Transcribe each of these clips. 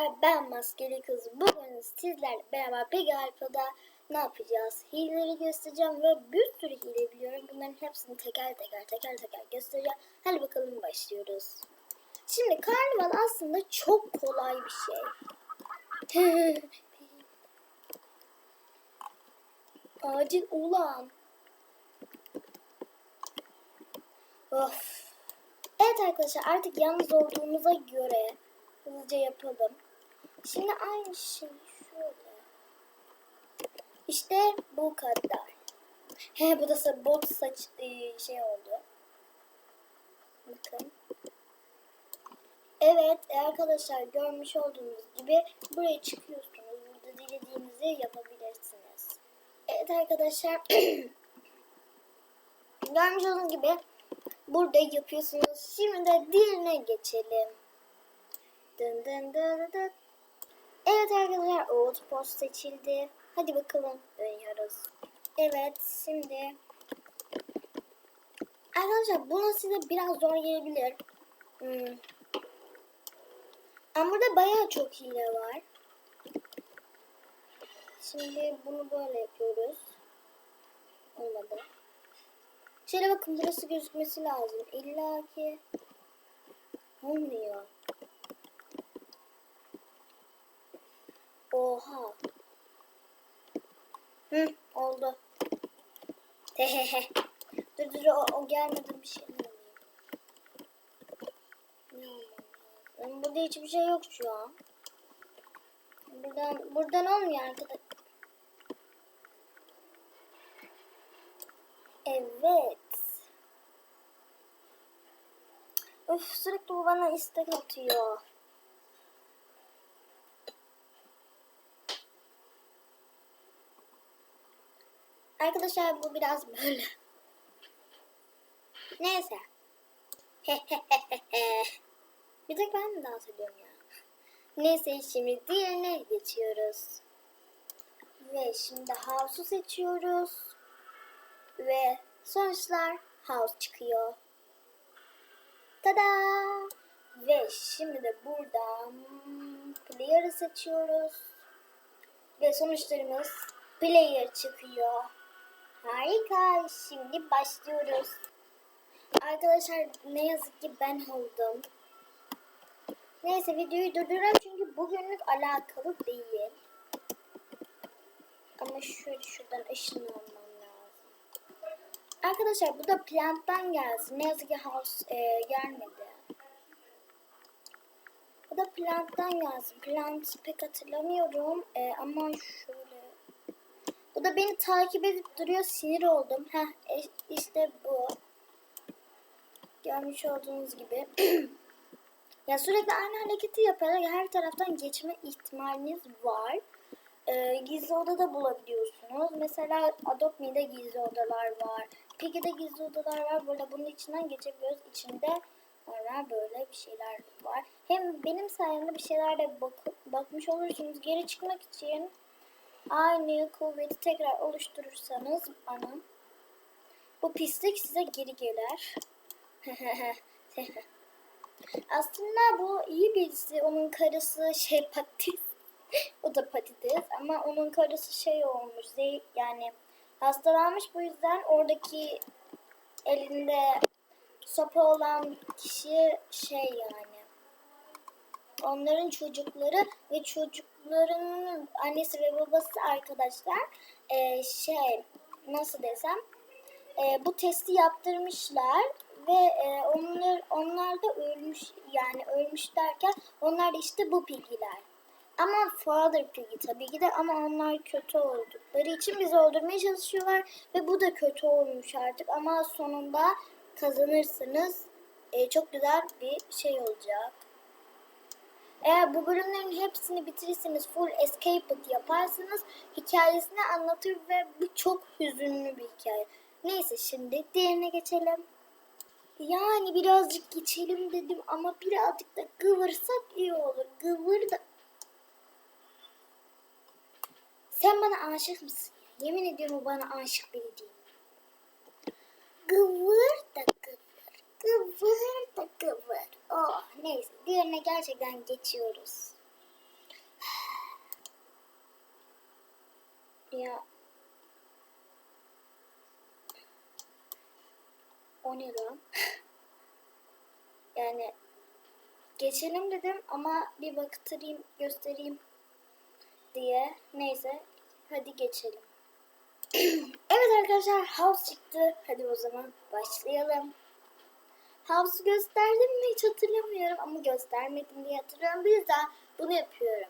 arkadaşlar ben Maskeli Kız. Bugün sizlerle beraber Big Alfa'da ne yapacağız? Hileleri göstereceğim ve bir sürü hile biliyorum. Bunların hepsini teker teker teker teker göstereceğim. Hadi bakalım başlıyoruz. Şimdi karnaval aslında çok kolay bir şey. Acil ulan. Of. Evet arkadaşlar artık yalnız olduğumuza göre hızlıca yapalım. Şimdi aynı şey şöyle. İşte bu kadar. He bu da bot saç e, şey oldu. Bakın. Evet arkadaşlar görmüş olduğunuz gibi buraya çıkıyorsunuz. Burada dilediğinizi yapabilirsiniz. Evet arkadaşlar görmüş olduğunuz gibi burada yapıyorsunuz. Şimdi de diğerine geçelim. Dın dın dın dın. Evet arkadaşlar outpost seçildi. Hadi bakalım dönüyoruz. Evet şimdi arkadaşlar bunu size biraz zor gelebilir. Hmm. Ama burada bayağı çok hile var. Şimdi bunu böyle yapıyoruz. Olmadı. Şöyle bakın burası gözükmesi lazım. İlla ki olmuyor. Oha. Hı, oldu. Hehehe. dur dur o, o gelmeden bir şey alayım. Olmalı? Yani burada hiçbir şey yok şu an. Buradan buradan olmuyor arkadaş. Evet. Öf sürekli bu bana istek atıyor. Arkadaşlar bu biraz böyle. Neyse. Bir tek ben mi dans ediyorum ya? Neyse şimdi diğerine geçiyoruz. Ve şimdi house'u seçiyoruz. Ve sonuçlar house çıkıyor. Tada! Ve şimdi de buradan player'ı seçiyoruz. Ve sonuçlarımız player çıkıyor. Harika. Şimdi başlıyoruz. Arkadaşlar ne yazık ki ben oldum. Neyse videoyu durduruyorum çünkü bugünlük alakalı değil. Ama şöyle şuradan ışınlanmam lazım. Arkadaşlar bu da planttan gelsin. Ne yazık ki house e, gelmedi. Bu da planttan gelsin. Plant pek hatırlamıyorum. E, ama şöyle. Bu da beni takip edip duruyor. Sinir oldum. Heh e, işte bu. Görmüş olduğunuz gibi. ya sürekli aynı hareketi yaparak her taraftan geçme ihtimaliniz var. Ee, gizli odada bulabiliyorsunuz. Mesela Adopt Me'de gizli odalar var. Piggy'de gizli odalar var. Böyle bunun içinden geçebiliyoruz. İçinde sonra böyle bir şeyler var. Hem benim sayemde bir şeylerle bak bakmış olursunuz. Geri çıkmak için aynı kuvveti tekrar oluşturursanız bana bu pislik size geri gelir. Aslında bu iyi birisi. Onun karısı şey patates. o da patates ama onun karısı şey olmuş. Zey, yani hastalanmış bu yüzden oradaki elinde sopa olan kişi şey yani. Onların çocukları ve çocuklarının annesi ve babası arkadaşlar e, şey nasıl desem e, bu testi yaptırmışlar ve e, onlar onlar da ölmüş yani ölmüş derken onlar işte bu bilgiler. Ama Father Piggy tabii ki de ama onlar kötü oldukları için bizi öldürmeye çalışıyorlar ve bu da kötü olmuş artık ama sonunda kazanırsanız e, çok güzel bir şey olacak. Eğer bu bölümlerin hepsini bitirirseniz full escape yaparsanız hikayesini anlatır ve bu çok hüzünlü bir hikaye. Neyse şimdi diğerine geçelim. Yani birazcık geçelim dedim ama birazcık da kıvırsak iyi olur. Kıvır da... Sen bana aşık mısın? Yemin ediyorum bana aşık biri değil. Kıvır da kıvır. Kıvır da kıvır. Oh neyse diğerine gerçekten geçiyoruz. ya o ne lan? yani geçelim dedim ama bir baktırayım göstereyim diye. Neyse hadi geçelim. evet arkadaşlar House çıktı. Hadi o zaman başlayalım. House'u gösterdim mi hiç hatırlamıyorum ama göstermedim diye hatırlıyorum. Bu yüzden bunu yapıyorum.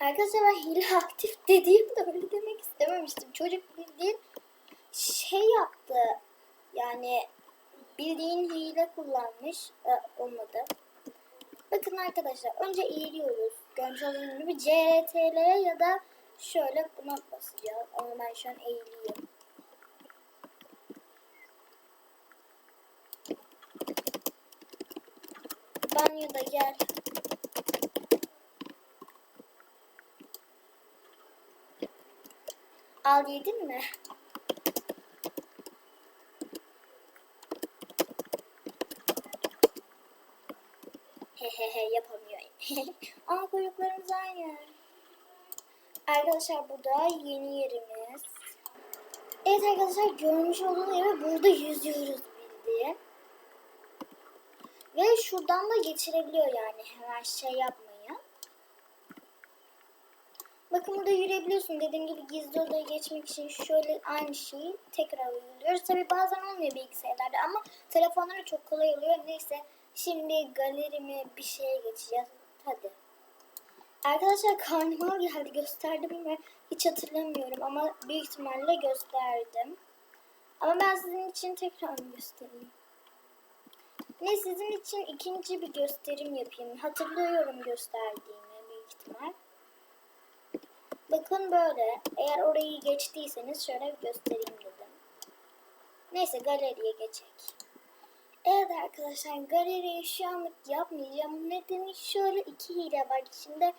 Arkadaşlar ben hile aktif dediğimde öyle demek istememiştim. Çocuk bildiğin şey yaptı. Yani bildiğin hile kullanmış. Ee, olmadı. Bakın arkadaşlar önce eğiliyoruz. Görmüş olduğunuz gibi CTRL'ye ya da şöyle buna basacağız. Ama ben şu an eğiliyorum. Banyoda gel. Al yedin mi? Hehehe yapamıyor. Ama kuyruklarımız aynı. Arkadaşlar bu da yeni yerimiz. Evet arkadaşlar görmüş olduğunuz gibi burada yüzüyoruz bildiğin. Ve şuradan da geçirebiliyor yani hemen şey yapmayın. Bakın burada yürüyebiliyorsun. Dediğim gibi gizli odaya geçmek için şöyle aynı şeyi tekrar uyguluyoruz. Tabi bazen olmuyor bilgisayarlarda ama telefonlara çok kolay oluyor. Neyse şimdi galerimi bir şeye geçeceğiz. Hadi. Arkadaşlar karnıma geldi gösterdim mi hiç hatırlamıyorum ama büyük ihtimalle gösterdim. Ama ben sizin için tekrar göstereyim. Ne sizin için ikinci bir gösterim yapayım. Hatırlıyorum gösterdiğimi büyük ihtimal. Bakın böyle. Eğer orayı geçtiyseniz şöyle göstereyim dedim. Neyse galeriye geçecek. Evet arkadaşlar galeriye şu anlık yapmayacağım. Nedeni şöyle iki hile var içinde.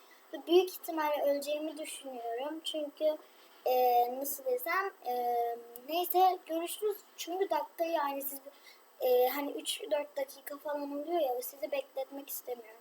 Büyük ihtimalle öleceğimi düşünüyorum. Çünkü e, nasıl desem e, neyse görüşürüz. Çünkü dakika yani siz e, hani 3-4 dakika falan oluyor ya sizi bekletmek istemiyorum.